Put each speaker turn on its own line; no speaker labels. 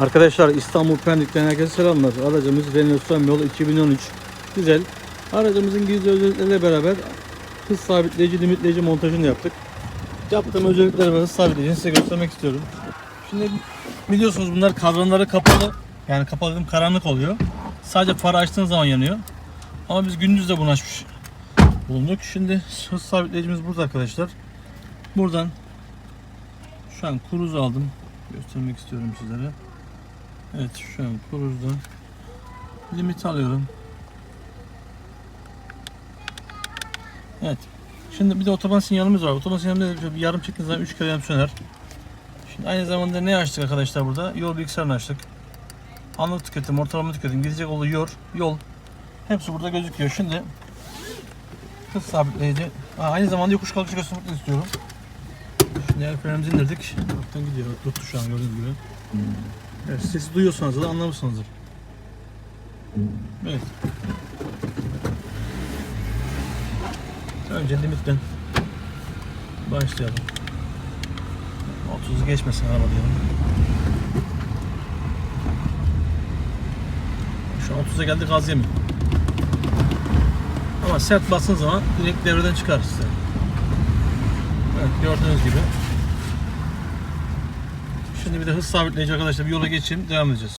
Arkadaşlar İstanbul Pendik'ten herkese selamlar. Aracımız Renault Son Yol 2013. Güzel. Aracımızın gizli özellikleriyle beraber hız sabitleyici, limitleyici montajını yaptık. Yaptığım özellikleri ve hız sabitleyicini size göstermek istiyorum. Şimdi biliyorsunuz bunlar kadranları kapalı. Yani kapalı karanlık oluyor. Sadece farı açtığınız zaman yanıyor. Ama biz gündüz de bunu açmış bulunduk. Şimdi hız sabitleyicimiz burada arkadaşlar. Buradan şu an kuruzu aldım. Göstermek istiyorum sizlere. Evet şu an kuruzda. Limit alıyorum. Evet. Şimdi bir de otoban sinyalimiz var. Otoban sinyalimiz de bir yarım çektiğiniz zaman 3 kere yanıp söner. Şimdi aynı zamanda ne açtık arkadaşlar burada? Yol bilgisayarını açtık. Anlık tüketim, ortalama tüketim, gidecek olduğu yol, yol. Hepsi burada gözüküyor. Şimdi hız sabitleyici. Aa, aynı zamanda yokuş kalkış göstermek istiyorum. Şimdi el frenimizi indirdik. Baktan gidiyor. Tuttu şu an gördüğünüz gibi. Evet, sesi duyuyorsanız da anlamışsınızdır. Evet. Önce limitten başlayalım. 30'u geçmesin araba diyelim. Şu an 30'a geldik gaz yemin. Ama sert bastığın zaman direkt devreden çıkar size. Evet gördüğünüz gibi. Şimdi bir de hız sabitleyici arkadaşlar bir yola geçeyim devam edeceğiz.